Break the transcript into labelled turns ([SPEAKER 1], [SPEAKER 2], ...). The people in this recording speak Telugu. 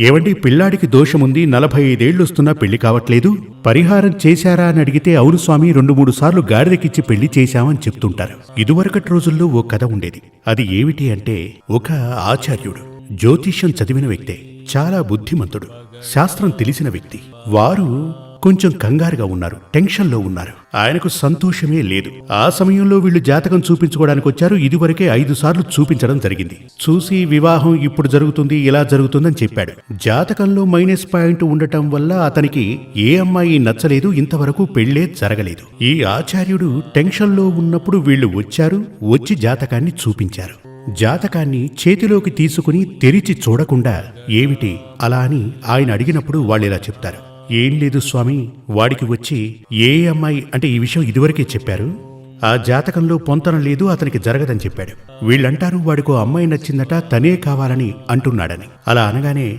[SPEAKER 1] ఏవండి పిల్లాడికి దోషముంది నలభై ఐదేళ్ళొస్తున్నా పెళ్ళి కావట్లేదు? పరిహారం చేశారా అని అడిగితే అవును స్వామి రెండు మూడు సార్లు గాడిదకిచ్చి పెళ్ళి చేశామని చెప్తుంటారు. ఇదివరకటి రోజుల్లో ఓ కథ ఉండేది. అది ఏమిటి అంటే ఒక ఆచార్యుడు జ్యోతిష్యం చదివిన వ్యక్తే చాలా బుద్ధిమంతుడు శాస్త్రం తెలిసిన వ్యక్తి. వారు కొంచెం కంగారుగా ఉన్నారు టెన్షన్లో ఉన్నారు. ఆయనకు సంతోషమే లేదు. ఆ సమయంలో వీళ్ళు జాతకం చూపించుకోవడానికి వచ్చారు. ఇదివరకే ఐదు సార్లు చూపించడం జరిగింది. చూసి వివాహం ఇప్పుడు జరుగుతుంది ఇలా జరుగుతుందని చెప్పాడు. జాతకంలో మైనస్ పాయింట్ ఉండటం వల్ల అతనికి ఏ అమ్మాయి నచ్చలేదు ఇంతవరకు పెళ్ళే జరగలేదు. ఈ ఆచార్యుడు టెన్షన్లో ఉన్నప్పుడు వీళ్ళు వచ్చారు వచ్చి జాతకాన్ని చూపించారు. జాతకాన్ని చేతిలోకి తీసుకుని తెరిచి చూడకుండా ఏమిటి? అలా అని ఆయన అడిగినప్పుడు వాళ్ళు ఇలా చెప్తారు. ఏం లేదు స్వామి వాడికి వచ్చి ఏ అమ్మాయి అంటే ఈ విషయం ఇదివరకే చెప్పారు. ఆ జాతకంలో పొంతన లేదు అతనికి జరగదని చెప్పాడు. వీళ్ళంటారు వాడికో అమ్మాయి నచ్చిందట తనే కావాలని అంటున్నాడని. అలా అనగానే